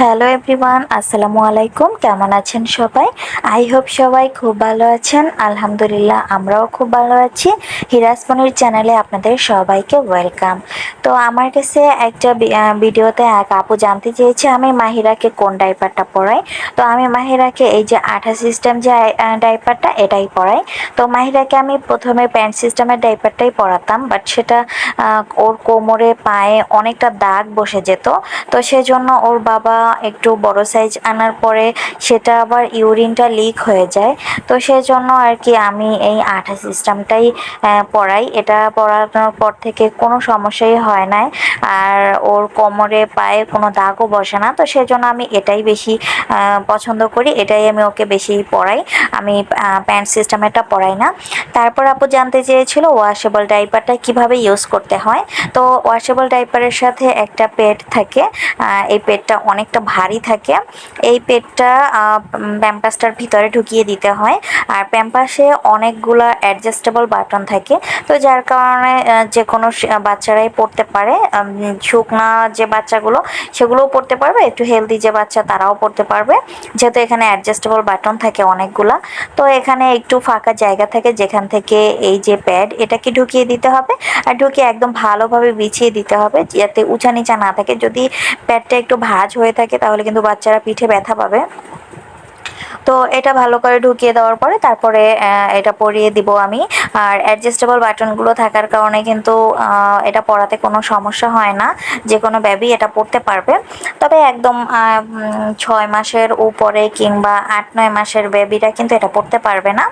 Hello everyone আসসালামু আলাইকুম কেমন আছেন সবাই? আই হোপ সবাই খুব ভালো আছেন। আলহামদুলিল্লাহ, আমরাও খুব ভালো আছি। হিরাজপনির চ্যানেলে আপনাদের সবাইকে ওয়েলকাম তো আমার কাছে একটা ভিডিওতে এক আপু জানতে চেয়েছে, আমি মাহিরাকে কোন ডাইপারটা পড়াই তো আমি মাহিরাকে এই যে আঠা সিস্টেম যে ডাইপারটা এটাই পড়াই তো মাহিরাকে আমি প্রথমে প্যান্ট সিস্টেমের ডাইপারটাই পড়াতাম বাট সেটা ওর কোমরে, পায়ে অনেকটা দাগ বসে যেত। তো সেজন্য ওর বাবা একটু বড় সাইজ আনার পরে সেটা আবার ইউরিনটা লিক হয়ে যায়। তো সেজন্য আর কি আমি এই আঠা সিস্টেমটাই পড়াই। এটা পড়ানোর পর থেকে কোনো সমস্যাই হয় না আর ওর কোমরে, পায়ে কোনো দাগও বসে না। তো সেজন্য আমি এটাই বেশি পছন্দ করি। এটাই আমি ওকে বেশি পড়াই। আমি প্যান্ট সিস্টেমেরটা পড়াই না। তারপর আপু জানতে চেয়েছিল ওয়াশেবল ডাইপারটা কীভাবে ইউজ করতে হয়। তো ওয়াশেবল ডাইপারের সাথে একটা পেট থাকে। এই পেটটা অনেকটা ভারী থাকে। এই পেটটা প্যাম্পাসটার ভিতরে ঢুকিয়ে দিতে হয়। আর প্যাম্পাসে অনেকগুলো অ্যাডজাস্টেবল বাটন থাকে। তো যার কারণে যে কোনো বাচ্চারাই পড়তে পারে। শুকনা যে বাচ্চাগুলো, সেগুলোও পড়তে পারবে। একটু হেলদি যে বাচ্চা, তারাও পড়তে পারবে। যেহেতু এখানে অ্যাডজাস্টেবল বাটন থাকে অনেকগুলা। তো এখানে একটু ফাঁকা জায়গা থাকে, যেখান থেকে এই যে প্যাড এটাকে ঢুকিয়ে দিতে হবে। আর ঢুকিয়ে একদম ভালোভাবে বিছিয়ে দিতে হবে, যাতে উঁচা নিচা না থাকে। যদি প্যাডটা একটু ভাজ হয়ে থাকে, তাহলে কিন্তু বাচ্চারা পিঠে ব্যথা পাবে। তো এটা ভালো করে ঢুকিয়ে দেওয়ার পরে তারপরে এটা পরিয়ে দিব আমি। আর অ্যাডজাস্টেবল বাটনগুলো থাকার কারণে কিন্তু এটা পড়াতে কোনো সমস্যা হয় না। যে কোনো বেবি এটা পড়তে পারবে। তবে একদম ছয় মাসের উপরে কিংবা আট, নয় মাসের বেবিরা কিন্তু এটা পড়তে পারবে না।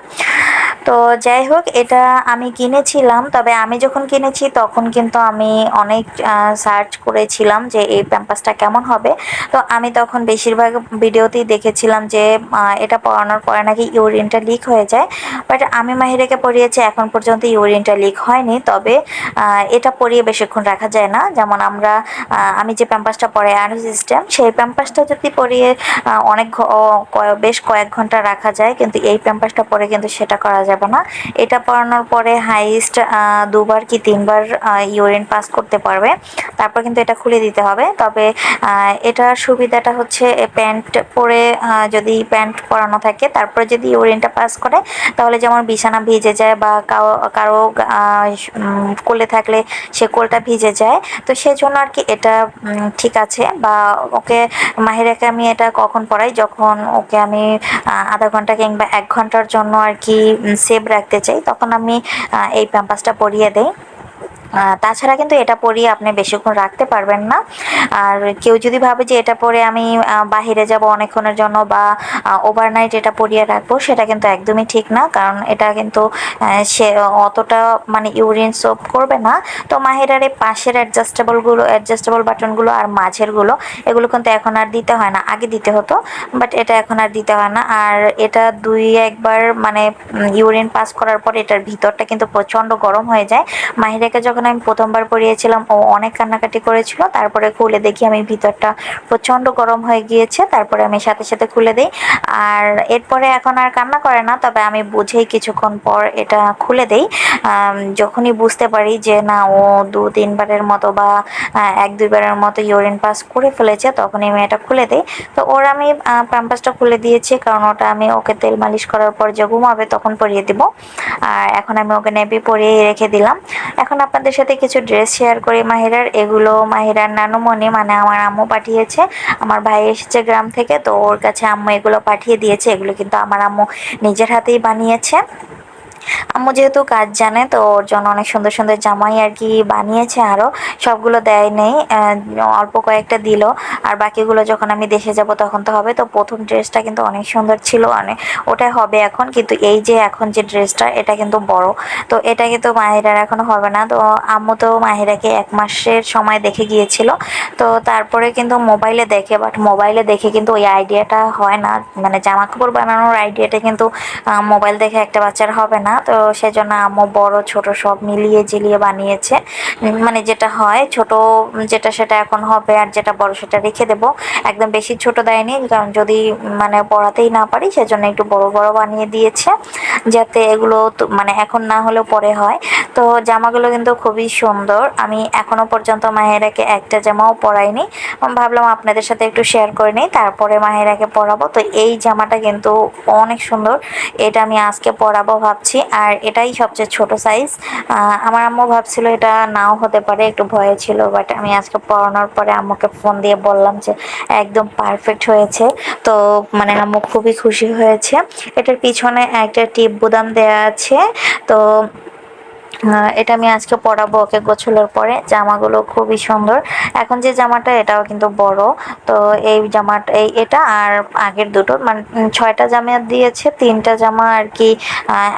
তো যাই হোক, এটা আমি কিনেছিলাম। তবে আমি যখন কিনেছি, তখন কিন্তু আমি অনেক সার্চ করেছিলাম যে এই প্যাম্পাসটা কেমন হবে। তো আমি তখন বেশিরভাগ ভিডিওতেই দেখেছিলাম যে এটা পড়ানোর পরে নাকি ইউরিনটা লিক হয়ে যায়। বাট আমি মাহিরাকে পড়িয়েছি, এখন পর্যন্ত ইউরিনটা লিক হয়নি। তবে এটা পরিয়ে বেশিক্ষণ রাখা যায় না। যেমন আমরা আমি যে প্যাম্পাসটা পরে আর সিস্টেম সেই প্যাম্পাসটা যদি পরিয়ে অনেক বেশ কয়েক ঘণ্টা রাখা যায়, কিন্তু এই প্যাম্পাসটা পরে কিন্তু সেটা করা যাবে না। এটা পরানোর পরে হাইস্ট দুবার কি তিনবার ইউরিন পাস করতে পারবে। তারপর কিন্তু এটা খুলে দিতে হবে। তবে এটার সুবিধাটা হচ্ছে প্যান্ট পরে যদি প্যান্ট পরানো থাকে। তারপরে যদি ইউরিনটা পাস করে, তাহলে যেমন বিছানা ভিজে যায় বা কারও কারও কোলে থাকলে সে কোলটা ভিজে যায়। তো সেজন্য আর কি এটা ঠিক আছে। বা ওকে মাহিরাকে আমি এটা কখন পড়াই? যখন ওকে আমি আধা ঘণ্টা কিংবা এক ঘণ্টার জন্য আর কি সেভ রাখতে চাই, তখন আমি এই প্যাম্পাসটা পরিয়ে দেই। তাছাড়া কিন্তু এটা পরিয়ে আপনি বেশিক্ষণ রাখতে পারবেন না। আর কেউ যদি ভাবে যে এটা পরে আমি বাহিরে যাব অনেকক্ষণের জন্য বা ওভারনাইট এটা পরিয়ে রাখব, সেটা কিন্তু একদমই ঠিক না। কারণ এটা কিন্তু সে অতটা মানে ইউরিন সোপ করবে না। তো মাহিরার এই পাশের অ্যাডজাস্টেবলগুলো অ্যাডজাস্টেবল বাটনগুলো আর মাঝেরগুলো এগুলো কিন্তু এখন আর দিতে হয় না। আগে দিতে হতো বাট এটা এখন আর দিতে হয় না। আর এটা দুই একবার মানে ইউরিন পাস করার পর এটার ভিতরটা কিন্তু প্রচণ্ড গরম হয়ে যায়। মাহিরাকে যখন যখন আমি প্রথমবার পরিয়েছিলাম ও অনেক কান্নাকাটি করেছিল। তারপরে খুলে দেখি আমি ভিতরটা প্রচণ্ড গরম হয়ে গিয়েছে, তারপরে আমি সাথে সাথে খুলে দিই। আর এরপরে এখন আর কান্না করে না, তবে আমি বুঝেই কিছুক্ষণ পর এটা খুলে দেই। যখনই বুঝতে পারি যে না, ও দু তিনবারের মতো বা এক দুইবারের মতো ইউরিন পাস করে ফেলেছে, তখনই আমি এটা খুলে দিই। তো ওর আমি প্যাম্পাসটা খুলে দিয়েছি, কারণ ওটা আমি ওকে তেল মালিশ করার পর যে ঘুমাবে তখন পরিয়ে দিব। আর এখন আমি ওকে নেবি পরিয়ে রেখে দিলাম। এখন আপনাদের আপনাদের সাথে কিছু ড্রেস শেয়ার করি মাহিরার। এগুলো মাহিরার নানুমণি মানে আমার আম্মু পাঠিয়েছে। আমার ভাই এসেছে গ্রাম থেকে, তো ওর কাছে আম্মু এগুলো পাঠিয়ে দিয়েছে। এগুলো কিন্তু আমার আম্মু নিজের হাতেই বানিয়েছে। আম্মু যেহেতু কাজ জানে, তো ওর জন্য অনেক সুন্দর সুন্দর জামাই আর কি বানিয়েছে আরও সবগুলো দেয় নেই অল্প কয়েকটা দিল। আর বাকিগুলো যখন আমি দেশে যাব তখন তো হবে। তো প্রথম ড্রেসটা কিন্তু অনেক সুন্দর ছিল অনেক ওটাই হবে এখন। কিন্তু এই যে এখন যে ড্রেসটা এটা কিন্তু বড়। তো এটা কিন্তু মাহিরার এখনও হবে না। তো আম্মু তো মাহিরাকে এক মাসের সময় দেখে গিয়েছিল। তো তারপরে কিন্তু মোবাইলে দেখে বাট মোবাইলে দেখে কিন্তু ওই আইডিয়াটা হয় না। মানে জামা কাপড় বানানোর আইডিয়াটা কিন্তু মোবাইল দেখে একটা বাচ্চার হবে না। তো সেজন্য আম্মু বড়, ছোট সব মিলিয়ে জিলিয়ে বানিয়েছে। মানে যেটা হয়, ছোট যেটা সেটা এখন হবে আর যেটা বড় সেটা রেখে দেব। একদম বেশি ছোট দেয়নি, কারণ যদি মানে পড়াতেই না পারি, সেজন্য একটু বড় বড় বানিয়ে দিয়েছে। যাতে এগুলো মানে এখন না হলেও পরে হয়। তো জামাগুলো কিন্তু খুবই সুন্দর। আমি এখনও পর্যন্ত মাহেরাকে একটা জামাও পরাইনি। ভাবলাম আপনাদের সাথে একটু শেয়ার করে নিই, তারপরে মাহেরাকে পরাবো। তো এই জামাটা কিন্তু অনেক সুন্দর। এটা আমি আজকে পরাবো ভাবছি। আর এটাই সবচেয়ে ছোট সাইজ আমার আম্মু ভাবছিল এটা নাও হতে পারে, একটু ভয়ে ছিল বাট আমি আজকে পড়ানোর পরে আম্মুকে ফোন দিয়ে বললাম যে একদম পারফেক্ট হয়েছে। তো মানে আম্মু খুবই খুশি হয়েছে। এটার পিছনে একটা টিপ বোদাম দেওয়া আছে। তো এটা আমি আজকে পরাবো ওকে গোছলের পরে। জামাগুলো খুবই সুন্দর। এখন যে জামাটা, এটাও কিন্তু বড়। তো এই জামাটা, এই এটা আর আগের দুটো মানে ছয়টা জামা দিয়েছে। তিনটা জামা আর কি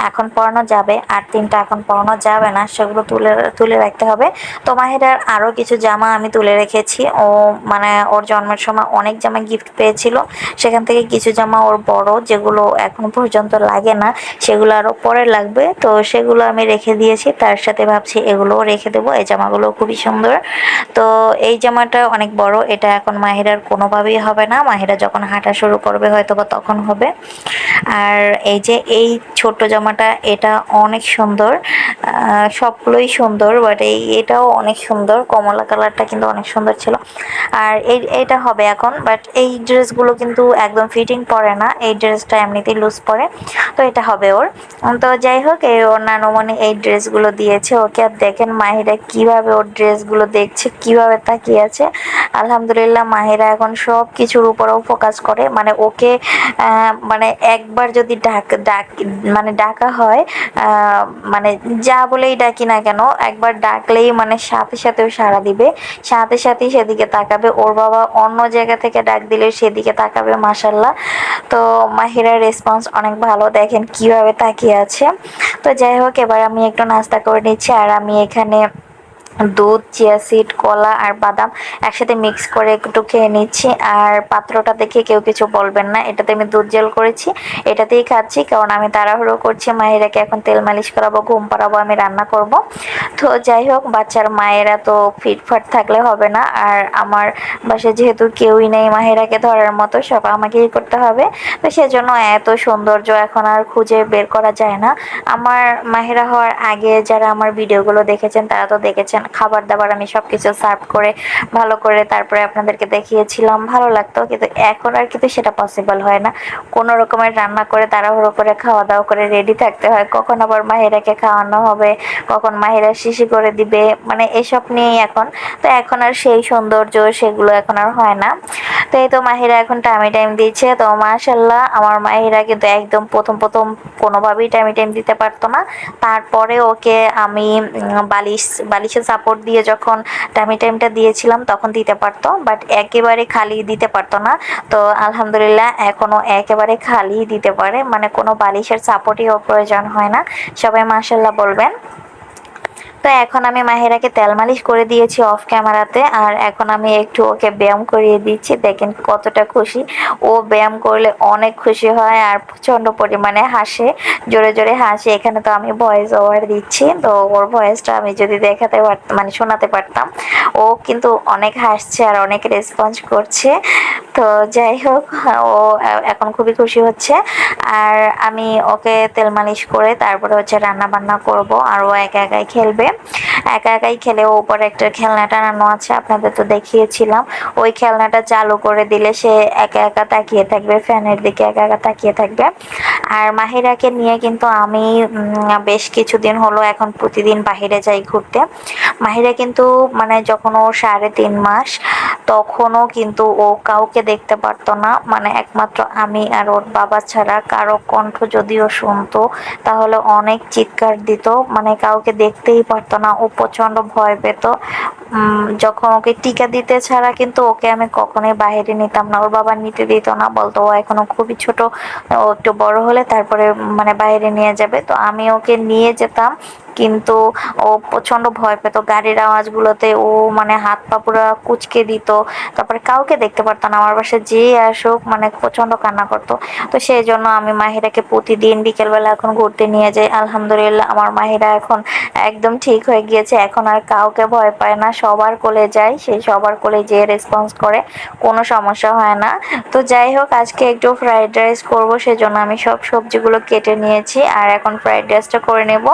এখন পরানো যাবে। আর তিনটা এখন পরানো যাবে না, সেগুলো তুলে তুলে রাখতে হবে। তো মাহিরার আরও কিছু জামা আমি তুলে রেখেছি। ও মানে ওর জন্মের সময় অনেক জামা গিফট পেয়েছিল। সেখান থেকে কিছু জামা ওর বড়, যেগুলো এখন পর্যন্ত লাগে না, সেগুলো আরও পরে লাগবে। তো সেগুলো আমি রেখে দিয়েছি। তার সাথে ভাবছি এগুলোও রেখে দেবো। এই জামাগুলো খুবই সুন্দর। তো এই জামাটা অনেক বড়, এটা এখন মাহিরার কোনোভাবেই হবে না। মাহিরা যখন হাঁটা শুরু করবে হয়তো বা তখন হবে। আর এই যে এই ছোট্ট জামাটা, এটা অনেক সুন্দর। সবগুলোই সুন্দর বাট এই এটাও অনেক সুন্দর। কমলা কালারটা কিন্তু অনেক সুন্দর ছিল। আর এই, এটা হবে এখন বাট এই ড্রেসগুলো কিন্তু একদম ফিটিং পরে না। এই ড্রেসটা এমনিতেই লুজ পরে। তো এটা হবে ওর। তো যাই হোক, এই ওর মানে এই ড্রেসগুলো দিয়েছে। ওকে আর দেখেন মাহিরা কীভাবে ওর ড্রেসগুলো দেখছে, কীভাবে তাকিয়ে আছে। আলহামদুলিল্লাহ মাহিরা এখন সব কিছুর উপরেও ফোকাস করে। মানে ওকে মানে একবার যদি ডাক ডাক মানে ডাকা হয় মানে যা বলেই ডাকি না কেন, একবার ডাকলেই মানে সাথে সাথেও সাড়া দিবে। সাথে সাথেই সেদিকে তাকাবে। ওর বাবা অন্য জায়গা থেকে ডাক দিলে সেদিকে তাকাবে মাসাল্লাহ তো মাহিরার রেসপন্স অনেক ভালো। দেখেন কীভাবে তাকিয়ে আছে। তো যাই হোক, এবার আমি একটু নাস্তা করে নিচ্ছি আর আমি এখানে দুধ, চিয়া সিড, কলা আর বাদাম একসাথে মিক্স করে একটু খেয়ে নিচ্ছি। আর পাত্রটা দেখে কেউ কিছু বলবেন না। এটাতে আমি দুধ জেল করেছি। এটাতেই খাচ্ছি, কারণ আমি তাড়াহুড়ো করছি। মায়েরাকে এখন তেল মালিশ করাবো, ঘুম পাড়াবো, আমি রান্না করব। তো যাই হোক, বাচ্চার মায়েরা তো ফিটফাট থাকলে হবে না। আর আমার বাসায় যেহেতু কেউই নেই মাহেরাকে ধরার মতো, সব আমাকেই করতে হবে। তো সেজন্য এত সৌন্দর্য এখন আর খুঁজে বের করা যায় না। আমার মাহেরা হওয়ার আগে যারা আমার ভিডিওগুলো দেখেছেন, তারা তো দেখেছেন খাবার দাবার আমি সব কিছু সার্ভ করে, ভালো করে তারপরে আপনাদেরকে দেখিয়েছিলাম, ভালো লাগতো, কিন্তু এখন আর কিন্তু সেটা পসিবল হয় না। কোনো রকমের রান্না করে তাড়াহুড়ো করে খাওয়া দাওয়া করে রেডি থাকতে হয়, কখন আবার মাহিরাকে খাওয়ানো হবে, কখন মাহিরা শিশি করে দিবে মানে এসব নিয়েই এখন। তো এখন আর সেই সৌন্দর্য, সেগুলো এখন আর হয় না। তো এই তো মাহিরা এখন টাইমি টাইম দিচ্ছে, তো মাশাল্লাহ আমার মাহিরা কিন্তু একদম প্রথম প্রথম কোনোভাবেই টাইমি টাইম দিতে পারতো না। তারপরে ওকে আমি বালিশ, বালিশের সাপোর্ট দিয়ে যখন টাইমি টাইমটা দিয়েছিলাম, তখন দিতে পারতো। বাট একেবারে খালি দিতে পারতো না। তো আলহামদুলিল্লাহ এখনও একেবারে খালি দিতে পারে। মানে কোনো বালিশের সাপোর্টই প্রয়োজন হয় না। সবাই মাসাল্লাহ বলবেন। তো এখন আমি মাহিরাকে তেল মালিশ করে দিয়েছি অফ ক্যামেরাতে আর এখন আমি একটু ওকে ব্যায়াম করিয়ে দিচ্ছি। দেখেন কতটা খুশি। ও ব্যায়াম করলে অনেক খুশি হয় আর প্রচণ্ড পরিমাণে হাসে। জোরে জোরে হাসে। এখানে তো আমি ভয়েস ওভার দিচ্ছি। তো ওর ভয়েসটা আমি যদি দেখাতে পারতাম মানে শোনাতে পারতাম, ও কিন্তু অনেক হাসছে আর অনেক রেসপন্স করছে। তো যাই হোক, ও এখন খুবই খুশি হচ্ছে। আর আমি ওকে তেল মালিশ করে তারপরে হচ্ছে রান্না বান্না করব, আর ও একা একাই খেলবে। একা একাই খেলে উপরে একটা খেলনা টানানো আছে, আপনাদের তো দেখিয়েছিলাম। ওই খেলনাটা চালু করে দিলে সে একা একা তাকিয়ে থাকবে, ফ্যানের দিকে একা একা তাকিয়ে থাকবে। আর মাহিরাকে নিয়ে কিন্তু আমি বেশ কিছুদিন হলো এখন প্রতিদিন বাহিরে যাই ঘুরতে। মাহিরা কিন্তু মানে যখন ও সাড়ে তিন মাস, তখনও কিন্তু ও কাউকে দেখতে পারতো না। মানে একমাত্র আমি আর ওর বাবা ছাড়া কারও কণ্ঠ যদিও শুনতো, তাহলে অনেক চিৎকার দিত। মানে কাউকে দেখতেই পারতো না ও প্রচণ্ড ভয় পেত। যখন ওকে টিকা দিতে ছাড়া কিন্তু ওকে আমি কখনোই বাইরে নিতাম না। ওর বাবা নিতে দিত না, বলতো ও এখনও খুবই ছোট, ও একটু বড় হলে তারপরে মানে বাইরে নিয়ে যাবে। তো আমি ওকে নিয়ে যেতাম, কিন্তু ও প্রচণ্ড ভয় পেত। গাড়ির আওয়াজগুলোতে ও মানে হাত পা পুরো কুচকে দিত। তারপরে কাউকে দেখতে পারতো না। আমার বাসায় যেই আসুক মানে প্রচণ্ড কান্না করতো। তো সেই জন্য আমি মাহিরাকে প্রতিদিন বিকেলবেলা এখন ঘুরতে নিয়ে যাই। আলহামদুলিল্লাহ, আমার মাহিরা এখন একদম ঠিক হয়ে গিয়েছে। এখন আর কাউকে ভয় পায় না। সবার কোলে যায় সেই সবার কোলে যেয়ে রেসপন্স করে। কোনো সমস্যা হয় না। তো যাই হোক, আজকে একটু ফ্রাইড রাইস করব, সেজন্য আমি সব সবজিগুলো কেটে নিয়েছি। আর এখন ফ্রাইড রাইসটা করে নেব।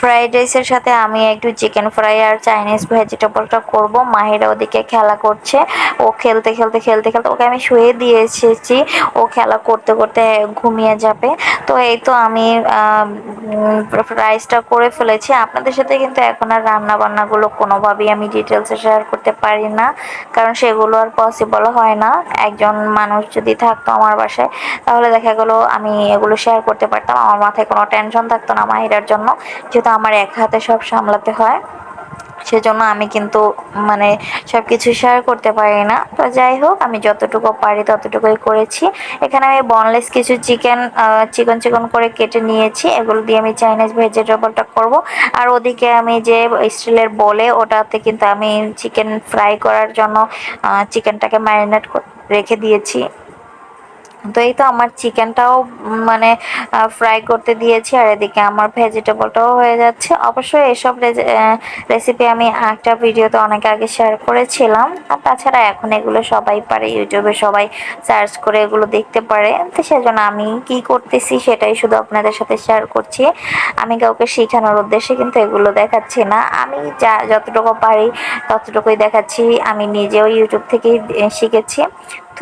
ফ্রাইড রাইসের সাথে আমি একটু চিকেন ফ্রাই আর চাইনিজ ভেজিটেবলটা করব। মাহিরা ওদিকে খেলা করছে। ও খেলতে খেলতে খেলতে খেলতে ওকে আমি শুয়ে দিয়ে এসেছি। ও খেলা করতে করতে ঘুমিয়ে যাবে। তো এই তো আমি রাইসটা করে ফেলেছি। আপনাদের সাথে কিন্তু এখন আর রান্না বান্নাগুলো কোনোভাবেই আমি ডিটেলসে শেয়ার করতে পারি না। কারণ সেগুলো আর পসিবল হয় না। একজন মানুষ যদি থাকতো আমার বাসায়, তাহলে দেখা গেলো আমি এগুলো শেয়ার করতে পারতাম। আমার মাথায় কোনো টেনশন থাকতো না মাহিরার জন্য। যেহেতু আমার এক হাতে সব সামলাতে হয়, সেজন্য আমি কিন্তু মানে সব কিছু শেয়ার করতে পারি না। তো যাই হোক, আমি যতটুকু পারি ততটুকুই করেছি। এখানে আমি বনলেস কিছু চিকেন চিকন চিকন করে কেটে নিয়েছি। এগুলো দিয়ে আমি চাইনিজ ভেজিটেবলটা করব। আর ওদিকে আমি যে স্টিলের বলে, ওটাতে কিন্তু আমি চিকেন ফ্রাই করার জন্য চিকেনটাকে ম্যারিনেট রেখে দিয়েছি। তো এই তো আমার চিকেনটাও মানে ফ্রাই করতে দিয়েছি, আর এদিকে আমার ভেজিটেবলটাও হয়ে যাচ্ছে। অবশ্যই এসব রেসিপি আমি একটা ভিডিওতে অনেক আগে শেয়ার করেছিলাম। আর তাছাড়া এখন এগুলো সবাই পারে, ইউটিউবে সবাই সার্চ করে এগুলো দেখতে পারে। তো সেজন্য আমি কি করতেছি সেটাই শুধু আপনাদের সাথে শেয়ার করছি। আমি কাউকে শেখানোর উদ্দেশ্যে কিন্তু এগুলো দেখাচ্ছি না। আমি যা, যতটুকু পারি ততটুকুই দেখাচ্ছি। আমি নিজেও ইউটিউব থেকেই শিখেছি।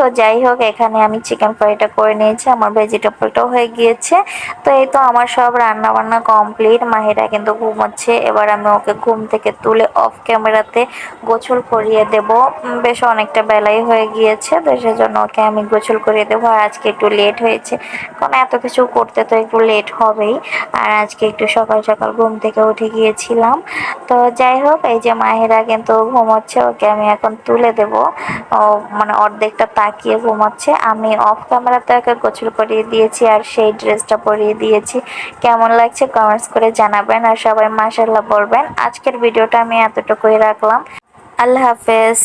তো যাই হোক, এখানে আমি চিকেন ফ্রাইটা করে নিয়েছি। আমার ভেজিটেবলটাও হয়ে গিয়েছে। তো এই তো আমার সব রান্না বান্না কমপ্লিট মাহিরা কিন্তু ঘুমোচ্ছে। এবার আমি ওকে ঘুম থেকে তুলে অফ ক্যামেরাতে গোছল করিয়ে দেব। বেশ অনেকটা বেলাই হয়ে গিয়েছে, তো সেজন্য ওকে আমি গোছল করিয়ে দেবো। আর আজকে একটু লেট হয়েছে। কারণ এত কিছু করতে তো একটু লেট হবেই। আর আজকে একটু সকাল সকাল ঘুম থেকে উঠে গিয়েছিলাম। তো যাই হোক, এই যে মাহিরা কিন্তু ঘুমোচ্ছে, ওকে আমি এখন তুলে দেব। মানে অর্ধেকটা তাকিয়ে ঘুমাচ্ছে। আমি অফ ক্যামেরাতে তাকে গোছল করিয়ে দিয়েছি আর সেই ড্রেসটা পরিয়ে দিয়েছি। কেমন লাগছে কমেন্টস করে জানাবেন আর সবাই মাসাল্লাহ বলবেন। আজকের ভিডিওটা আমি এতটুকুই রাখলাম। আল্লাহ হাফেজ।